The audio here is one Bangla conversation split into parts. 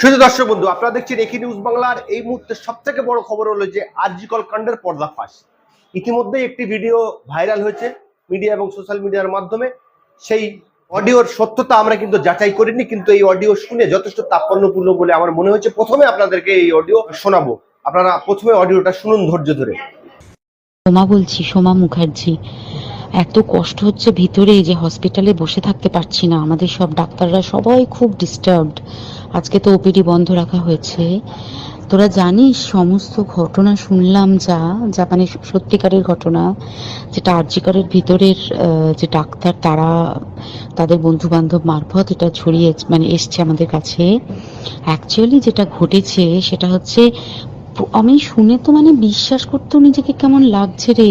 শুধু দর্শক বন্ধু, আপনারা দেখছেন একি নিউজ বাংলার। এই মুহূর্তে সব থেকে বড় খবর হলো যে আরজিকল কাণ্ডের পর্দাফাশ। ইতিমধ্যেই একটি ভিডিও ভাইরাল হয়েছে মিডিয়া এবং সোশ্যাল মিডিয়ার মাধ্যমে। সেই অডিওর সত্যতা আমরা কিন্তু যাচাই করিনি, কিন্তু এই অডিও শুনে যথেষ্ট তাৎপর্যপূর্ণ বলে আমার মনে হয়েছে। প্রথমে আপনাদেরকে এই অডিও শোনাবো। আপনারা প্রথমে অডিওটা শুনুন ধৈর্য ধরে। সোমা বলছি, সোমা মুখার্জি, এত কষ্ট হচ্ছে ভিতরে যে হসপিটালে বসে থাকতে পারছি না। আমাদের সব ডাক্তাররা সবাই খুব ডিস্টার্বড আজকে তো ওপিডি বন্ধ রাখা হয়েছে। তোরা জানিস সমস্ত ঘটনা শুনলাম যা মানে সত্যিকারের ঘটনা যেটা আর্যিকরের ভিতরের যে ডাক্তার, তারা তাদের বন্ধু বান্ধব মারফত এটা ছড়িয়ে মানে এসছে আমাদের কাছে। অ্যাকচুয়ালি যেটা ঘটেছে সেটা হচ্ছে, আমি শুনে তো মানে বিশ্বাস করতেও নিজেকে কেমন লাগছে রে।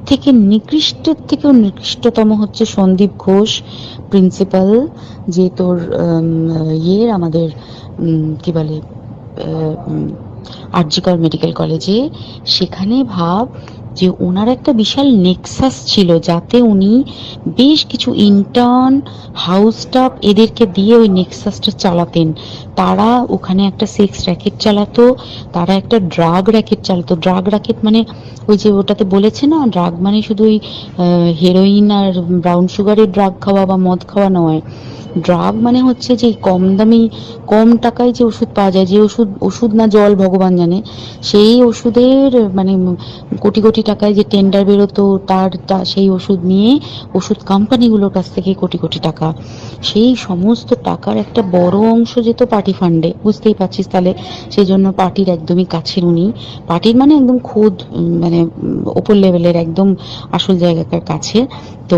থেকে নিকৃষ্টের থেকেও নিকৃষ্টতম হচ্ছে সন্দীপ ঘোষ প্রিন্সিপাল যে তোর ইয়ের আমাদের কি বলে আরজিকর মেডিকেল কলেজে। সেখানে ভাব যে ওনার একটা বিশাল নেক্সাস ছিল, যাতে উনি বেশ কিছু ইন্টার্ন হাউস স্টাফ এদেরকে দিয়ে ওই নেক্সাসটা চালাতেন। তারা ওখানে একটা সেক্স র্যাকেট চালাতো, তারা একটা ড্রাগ র্যাকেট চালাতো। ড্রাগ র্যাকেট মানে ওই যে ওটাতে বলেছে না ড্রাগ মানে শুধু ওই হেরোইন আর ব্রাউন সুগারের ড্রাগ খাওয়া বা মদ খাওয়া নয়। ড্রাগ মানে হচ্ছে যে কম দামি, কম টাকায় যে ওষুধ পাওয়া যায়, যে ওষুধ ওষুধ না জল ভগবান জানে, সেই ওষুধের মানে কোটি কোটি টাকায় যে টেন্ডার বেরোতো, তার সেই ওষুধ নিয়ে ওষুধ কোম্পানিগুলোর কাছ থেকে কোটি কোটি টাকা। সেই সমস্ত টাকার একটা বড় অংশ যেত পার্টি ফান্ডে বুঝতেই পারছিস তাহলে? সেই জন্য পার্টির একদমই কাছের উনি। পার্টির মানে একদম খুদ মানে ওপর লেভেলের একদম আসল জায়গাকার কাছে। তো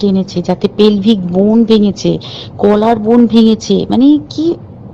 টেনেছে যাতে পেলভিক বোন ভেঙেছে কলার বোন ভেঙেছে মানে কি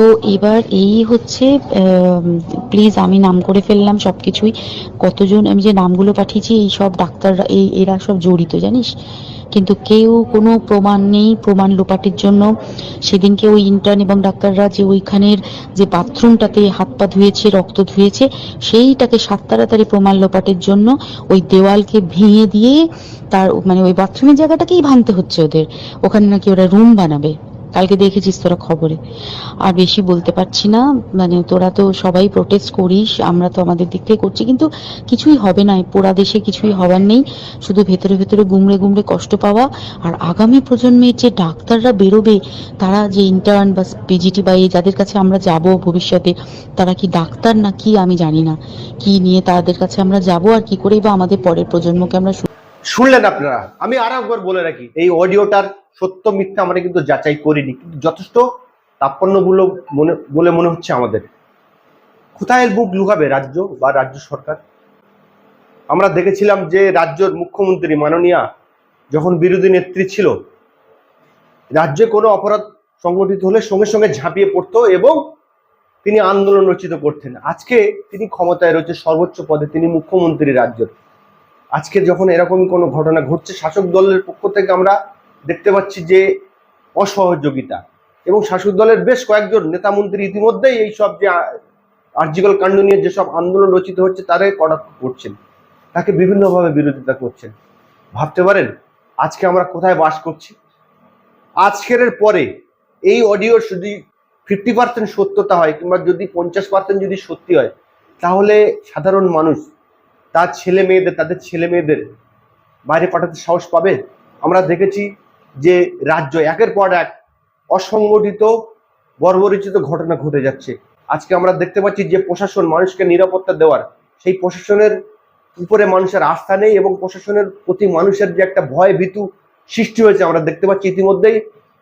তো এবার এই হচ্ছে প্লিজ আমি নাম করে ফেললাম সব কিছুই কতজন, আমি যে নামগুলো পাঠিয়েছি, এই সব ডাক্তাররা, এই, এরা সব জড়িত, জানিস? কিন্তু কেউ কোনো প্রমাণ নেই, প্রমাণ লোপাটের জন্য। সেদিনকে ওই ইন্টার্ন এবং ডাক্তাররা যে ওইখানের যে বাথরুমটাতে হাত পা ধুয়েছে, রক্ত ধুয়েছে, সেইটাকে সাত তাড়াতাড়ি প্রমাণ লোপাটের জন্য ওই দেওয়ালকে ভেঙে দিয়ে তার মানে ওই বাথরুমের জায়গাটাকেই ভাঙতে হচ্ছে ওদের। ওখানে নাকি ওরা রুম বানাবে। কালকে দেখেছিস তোরা খবরে। আর বেশি বলতে পারছি না মানে তোরা তো সবাই প্রোটেস্ট করিস, আমরা তো আমাদের দিক থেকে করছি, কিন্তু কিছুই হবে না পোড়া দেশে কিছুই হবার নেই, শুধু ভেতরে ভেতরে গুমড়ে গুমড়ে কষ্ট পাওয়া, আর আগামী প্রজন্মের যে ডাক্তাররা বেরোবে, তারা যে ইন্টার্ন বা পিজিটি বা এই যাদের কাছে আমরা যাব ভবিষ্যতে, তারা কি ডাক্তার না কি আমি জানি না। কি নিয়ে তাদের কাছে আমরা যাব আর কি করে বা আমাদের পরের প্রজন্মকে আমরা শুনলেন আপনারা? আমি আর একবার বলে রাখি, এই অডিওটার সত্য মিথ্যা আমরা কিন্তু যাচাই করিনি। কিন্তু যথেষ্ট তাৎপর্যগুলো মনে, বলে মনে হচ্ছে আমাদের। কোথায় বুক লুকাবে, রাজ্য বা রাজ্য সরকার? আমরা দেখেছিলাম যে রাজ্যের মুখ্যমন্ত্রী মাননীয়া যখন বিরোধী নেত্রী ছিল, রাজ্যে কোনো অপরাধ সংগঠিত হলে সঙ্গে সঙ্গে ঝাঁপিয়ে পড়তো এবং তিনি আন্দোলন রচিত করতেন। আজকে তিনি ক্ষমতায় রয়েছে সর্বোচ্চ পদে, তিনি মুখ্যমন্ত্রী রাজ্যের। আজকে যখন এরকমই কোনো ঘটনা ঘটছে, শাসক দলের পক্ষ থেকে আমরা দেখতে পাচ্ছি যে অসহযোগিতা। এবং শাসক দলের বেশ কয়েকজন নেতা মন্ত্রী ইতিমধ্যেই এই সব যে আর্জিকল কাণ্ড নিয়ে যেসব আন্দোলন রচিত হচ্ছে তারাই কটাক্ষ করছেন। তাকে বিভিন্নভাবে বিরোধিতা করছেন। ভাবতে পারেন, আজকে আমরা কোথায় বাস করছি? আজকের পরে এই অডিও যদি ফিফটি পার্সেন্ট সত্যতা হয়, কিংবা যদি পঞ্চাশ পার্সেন্ট যদি সত্যি হয়, তাহলে সাধারণ মানুষ তার ছেলে মেয়েদের, তাদের ছেলে মেয়েদের বাইরে পাঠাতে সাহস পাবে? আমরা দেখেছি যে রাজ্য একের পর এক অসংগঠিত, বর্বরিচিত ঘটনা ঘটে যাচ্ছে। আজকে আমরা দেখতে পাচ্ছি যে প্রশাসন মানুষকে নিরাপত্তা দেওয়ার, সেই প্রশাসনের উপরে মানুষের আস্থা নেই এবং প্রশাসনের প্রতি মানুষের যে একটা ভয় ভীতু সৃষ্টি হয়েছে, আমরা দেখতে পাচ্ছি ইতিমধ্যেই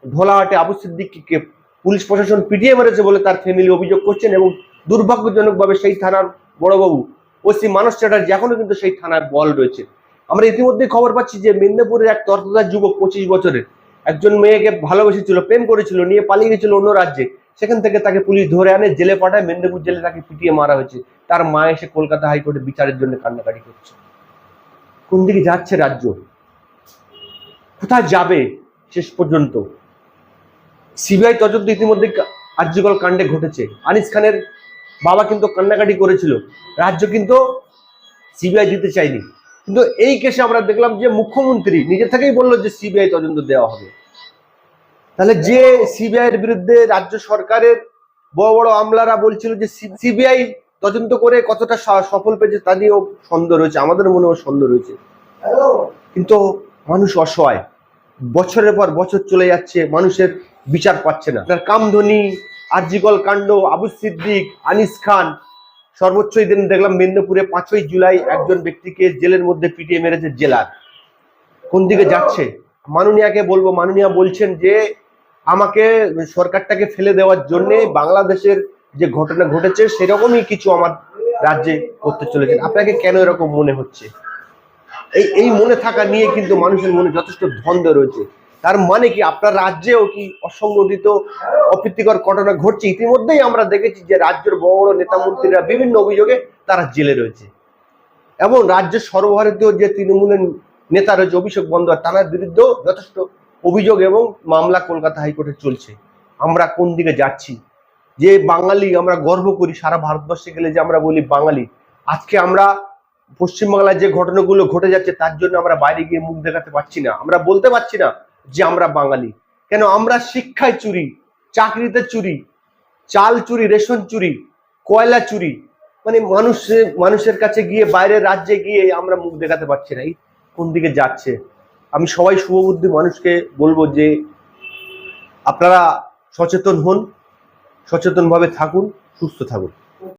ধোলাহাটে আবু সিদ্দিককে পুলিশ প্রশাসন পিটিয়ে মেরেছে বলে তার ফ্যামিলি অভিযোগ করছেন এবং দুর্ভাগ্যজনকভাবে সেই থানার বড়বাবু ওসি মানস চ্যাটার্জি এখনও কিন্তু সেই থানায় বল রয়েছে। আমরা ইতিমধ্যে খবর পাচ্ছি যে মেদিনীপুরের এক তর্কদার যুবক পঁচিশ বছরের একজন মেয়েকে ভালোবেসেছিল, প্রেম করেছিল, নিয়ে পালিয়ে গেছিল অন্য রাজ্যে। সেখান থেকে তাকে পুলিশ ধরে আনে, জেলে পাঠায়, মেদিনীপুর জেলে তাকে পিটিয়ে মারা হয়েছে। তার মা এসে কলকাতা হাইকোর্টে বিচারের জন্য কান্নাকাটি করছে। কোন দিকে যাচ্ছে রাজ্য? কোথায় যাবে শেষ পর্যন্ত? সিবিআই তদন্ত ইতিমধ্যে আর্যকল কাণ্ডে ঘটেছে। আনিস খানের বাবা কিন্তু কান্নাকাটি করেছিল। রাজ্য কিন্তু সিবিআই দিতে চায়নি। কিন্তু এই কেসে আমরা দেখলাম যে মুখ্যমন্ত্রী নিজে থেকেই বলল যে সিবিআই তদন্ত দেওয়া হবে। তাহলে যে সিবিআই এর বিরুদ্ধে রাজ্য সরকারের বড় বড় আমলারা বলছিল যে সিবিআই তদন্ত করে কতটা সফল পেয়েছে তা নিয়েও সন্দেহ রয়েছে আমাদের মনেও সন্দেহ রয়েছে। কিন্তু মানুষ অসহায়। বছরের পর বছর চলে যাচ্ছে মানুষের বিচার পাচ্ছে না। তার কামধনি আরজিকল কাণ্ড, আবু সিদ্দিক, আনিস খান। সর্বোচ্চ দিন দেখলাম মেদিনীপুরে পাঁচই জুলাই একজন ব্যক্তিকে জেলের মধ্যে পিটিয়ে মেরেছে জেলার। কোন দিকে যাচ্ছে? মাননীয়াকে বলব, মাননীয়া বলছেন যে, আমাকে সরকারটাকে ফেলে দেওয়ার জন্য বাংলাদেশের যে ঘটনা ঘটেছে, সেরকমই কিছু আমার রাজ্যে করতে চলেছেন আপনাকে কেন এরকম মনে হচ্ছে? এই এই মনে থাকা নিয়ে কিন্তু মানুষের মনে যথেষ্ট দ্বন্দ্ব রয়েছে। তার মানে কি? আপনার রাজ্যেও কি অসংগঠিত, অপ্রীতিকর ঘটনা ঘটছে? ইতিমধ্যেই আমরা দেখেছি যে রাজ্যের বড় বড় নেতা মন্ত্রীরা বিভিন্ন অভিযোগে তারা জেলে রয়েছে। এবং রাজ্যের সর্বভারতীয় যে তৃণমূলের নেতা রয়েছে, অভিষেক বন্দ্যোপাধ্যায়, তার বিরুদ্ধেও যথেষ্ট অভিযোগ এবং মামলা কলকাতা হাইকোর্টে চলছে। আমরা কোন দিকে যাচ্ছি? যে বাঙালি আমরা গর্ব করি, সারা ভারতবর্ষে গেলে যে আমরা বলি বাঙালি। আজকে আমরা পশ্চিমবাংলায় যে ঘটনাগুলো ঘটে যাচ্ছে, তার জন্য আমরা বাইরে গিয়ে মুখ দেখাতে পারছি না। আমরা বলতে পারছি না যে আমরা বাঙালি। কেন আমরা শিক্ষায় চুরি, চাকরিতে চুরি, চাল চুরি, রেশন চুরি, কয়লা চুরি। মানে মানুষের মানুষের কাছে গিয়ে, বাইরের রাজ্যে গিয়ে আমরা মুখ দেখাতে পারছি না, এই কোন দিকে যাচ্ছে। আমি সবাই শুভবুদ্ধি মানুষকে বলব যে আপনারা সচেতন হন, সচেতনভাবে থাকুন, সুস্থ থাকুন।